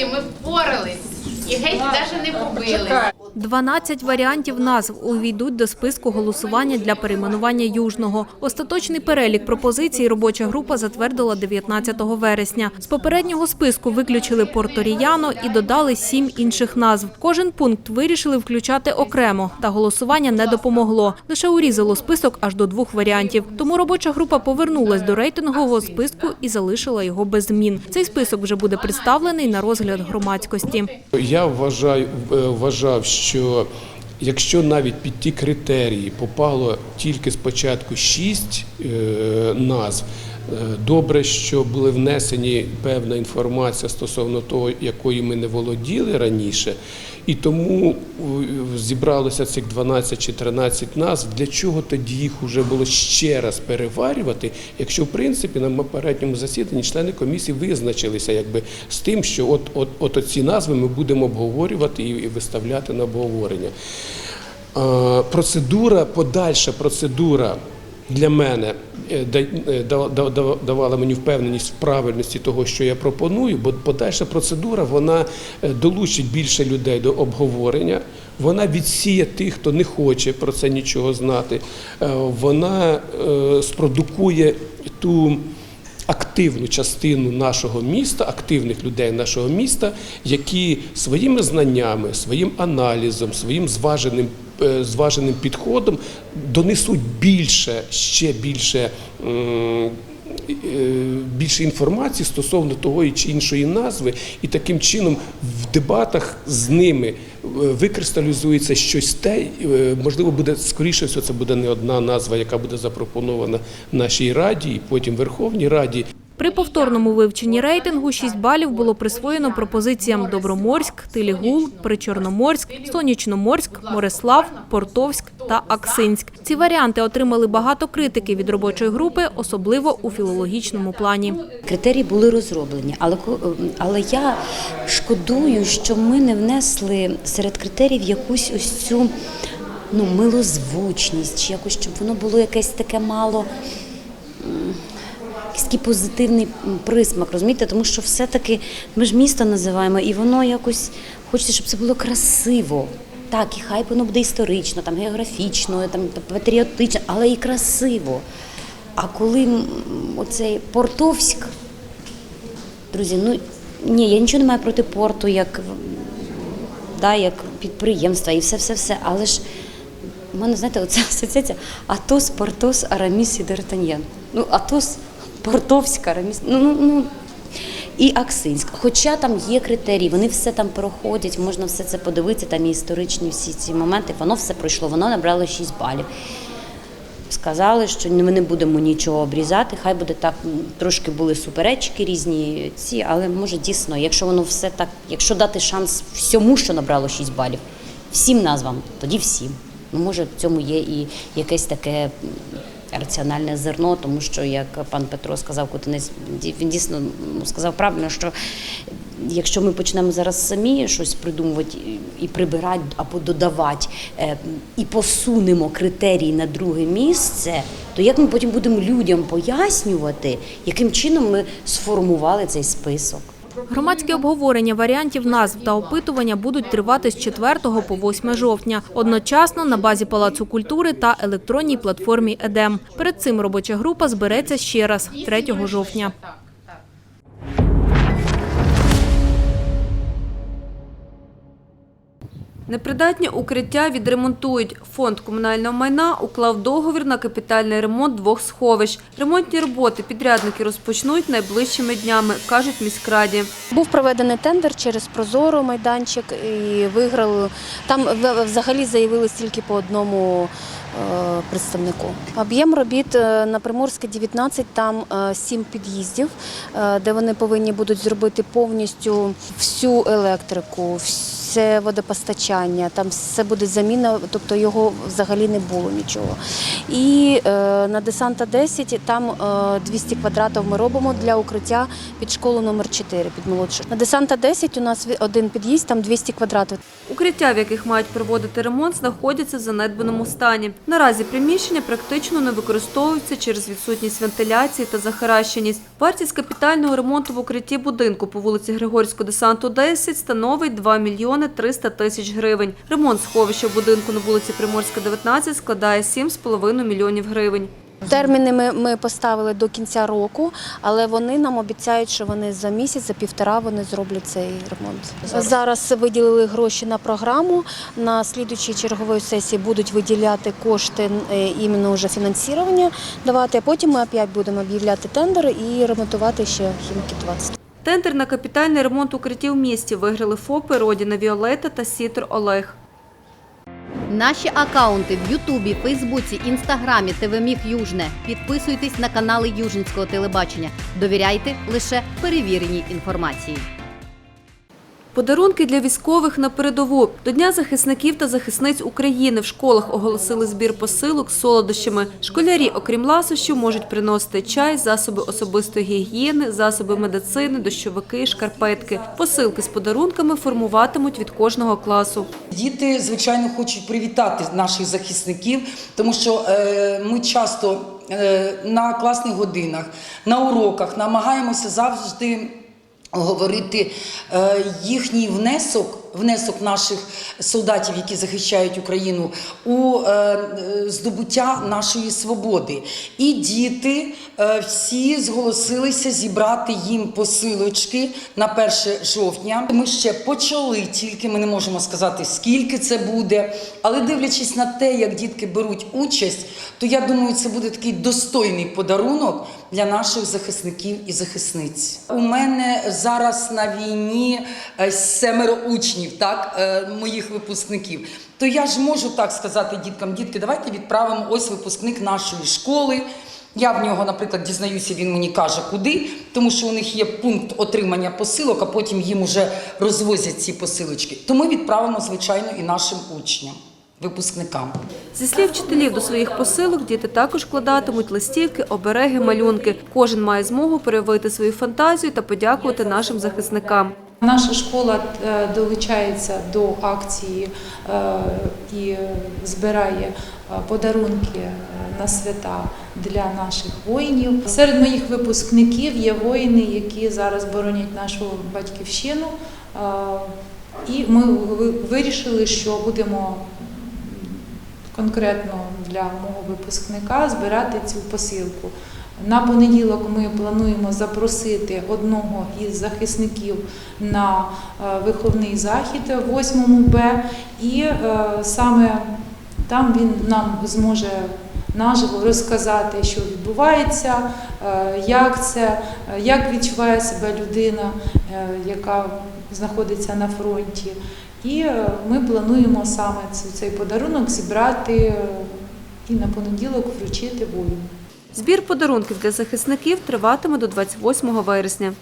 Друзі, ми впорались і геть навіть не побили. 12 варіантів назв увійдуть до списку голосування для перейменування Южного. Остаточний перелік пропозицій робоча група затвердила 19 вересня. З попереднього списку виключили Порторіяно і додали сім інших назв. Кожен пункт вирішили включати окремо, та голосування не допомогло. Лише урізало список аж до двох варіантів. Тому робоча група повернулась до рейтингового списку і залишила його без змін. Цей список вже буде представлений на розгляд громадськості. Я вважаю, е, вважав, що якщо навіть під ті критерії попало тільки спочатку шість е, назв, добре, що були внесені певна інформація стосовно того, якої ми не володіли раніше, і тому е, зібралося цих 12 чи 13 назв. Для чого тоді їх вже було ще раз переварювати, якщо в принципі на попередньому засіданні члени комісії визначилися якби з тим, що от, от, от оці назви ми будемо обговорювати і, і виставляти на обговорення. Е, Процедура, подальша процедура для мене е, е, да- да- да- давала мені впевненість в правильності того, що я пропоную, бо подальша процедура вона е, долучить більше людей до обговорення. Вона відсіє тих, хто не хоче про це нічого знати. Вона спродукує ту активну частину нашого міста, активних людей нашого міста, які своїми знаннями, своїм аналізом, своїм зваженим, е, зваженим підходом донесуть більше, ще більше. Більше інформації стосовно того чи іншої назви, і таким чином в дебатах з ними е, викристалізується щось те, е, можливо, буде скоріше всього, це буде не одна назва, яка буде запропонована нашій раді, і потім Верховній Раді. При повторному вивченні рейтингу 6 балів було присвоєно пропозиціям Доброморськ, Тилігул, Причорноморськ, Сонячноморськ, Морислав, Портовськ та Аксинськ. Ці варіанти отримали багато критики від робочої групи, особливо у філологічному плані. Критерії були розроблені, але але я шкодую, що ми не внесли серед критеріїв якусь ось цю ну, милозвучність, чи якось щоб воно було якесь таке мало. такий позитивний присмак, розумієте? Тому що все-таки ми ж місто називаємо, і воно якось хочеться, щоб це було красиво. Так, і хай воно буде історично, там географічно, там патріотично, але і красиво. А коли оцей Портовськ, друзі, ну ні, я нічого не маю проти порту як, да, як підприємства і все-все-все, але ж в мене, знаєте, оця асоціація Атос, Портос, Араміс і Д'Артаньян. Ну, Атос, Портовськ, Араміс, ну, ну, ну, і Аксинськ. Хоча там є критерії, вони все там проходять, можна все це подивитися, там і історичні всі ці моменти, воно все пройшло, воно набрало 6 балів. Сказали, що ми не будемо нічого обрізати, хай буде так. Трошки були суперечки різні ці, але може дійсно, якщо воно все так, якщо дати шанс всьому, що набрало 6 балів, всім назвам, тоді всім. Ну, може, в цьому є і якесь таке раціональне зерно, тому що, як пан Петро сказав, Кутинець, він дійсно ну, сказав правильно, що якщо ми почнемо зараз самі щось придумувати і- і прибирати або додавати, е, і посунемо критерії на друге місце, то як ми потім будемо людям пояснювати, яким чином ми сформували цей список? Громадські обговорення варіантів назв та опитування будуть тривати з 4 по 8 жовтня. Одночасно на базі Палацу культури та електронній платформі «Едем». Перед цим робоча група збереться ще раз 3 жовтня. Непридатні укриття відремонтують. Фонд комунального майна уклав договір на капітальний ремонт двох сховищ. Ремонтні роботи підрядники розпочнуть найближчими днями, кажуть міськраді. Був проведений тендер через Прозоро майданчик і виграли. Там взагалі заявились тільки по одному е, представнику. Об'єм робіт е, на Приморське 19, там е, сім під'їздів, е, де вони повинні будуть зробити повністю всю електрику, всі це водопостачання, там все буде заміна, тобто його взагалі не було нічого. І е, на десанта 10 там е, 200 квадратів ми робимо для укриття під школу номер 4 під молодшу. На десанта 10 у нас один під'їзд, там 200 квадратів. Укриття, в яких мають проводити ремонт, знаходяться в занедбаному стані. Наразі приміщення практично не використовуються через відсутність вентиляції та захаращеність. Вартість капітального ремонту в укритті будинку по вулиці Григорського десанту 10 становить 2 мільйони 300 тисяч гривень. Ремонт сховища будинку на вулиці Приморська, 19 складає 7,5 мільйонів гривень. Терміни ми, ми поставили до кінця року, але вони нам обіцяють, що вони за місяць, за півтора вони зроблять цей ремонт. Зараз, виділили гроші на програму. На слідучій чергової сесії будуть виділяти кошти е, іменно вже фінансування давати. А потім ми опять будемо об'являти тендери і ремонтувати ще хімки 20. Тендер на капітальний ремонт укриттів в місті виграли ФОПи Родіна Віолета та Сітер Олег. Наші акаунти в Ютубі, Фейсбуці, Інстаграмі, ТВМІг Южне. Підписуйтесь на канали Южинського телебачення. Довіряйте лише перевіреній інформації. Подарунки для військових на передову. До Дня захисників та захисниць України в школах оголосили збір посилок з солодощами. Школярі, окрім ласощів, можуть приносити чай, засоби особистої гігієни, засоби медицини, дощовики, шкарпетки. Посилки з подарунками формуватимуть від кожного класу. Діти, звичайно, хочуть привітати наших захисників, тому що е, ми часто е, на класних годинах, на уроках намагаємося завжди говорити е, їхній внесок, внесок наших солдатів, які захищають Україну, у е, здобуття нашої свободи. І діти е, всі зголосилися зібрати їм посилочки на 1 жовтня. Ми ще почали, тільки ми не можемо сказати, скільки це буде. Але дивлячись на те, як дітки беруть участь, то я думаю, це буде такий достойний подарунок для наших захисників і захисниць. У мене зараз на війні е, семеро учнів, так, е, моїх випускників. То я ж можу так сказати діткам, дітки, давайте відправимо ось випускник нашої школи. Я в нього, наприклад, дізнаюся, він мені каже, куди, тому що у них є пункт отримання посилок, а потім їм уже розвозять ці посилочки. То ми відправимо, звичайно, і нашим учням, випускникам. Зі слів вчителів до своїх посилок діти також вкладатимуть листівки, обереги, малюнки. Кожен має змогу проявити свою фантазію та подякувати нашим захисникам. Наша школа е, долучається до акції е, і збирає е, подарунки на свята для наших воїнів. Серед моїх випускників є воїни, які зараз боронять нашу батьківщину. І ми вирішили, що будемо конкретно для мого випускника збирати цю посилку. На понеділок ми плануємо запросити одного із захисників на е, виховний захід в 8 Б, і е, саме там він нам зможе наживо розказати, що відбувається, е, як це, як відчуває себе людина, яка знаходиться на фронті. І ми плануємо саме цей подарунок зібрати і на понеділок вручити воїну. Збір подарунків для захисників триватиме до 28 вересня.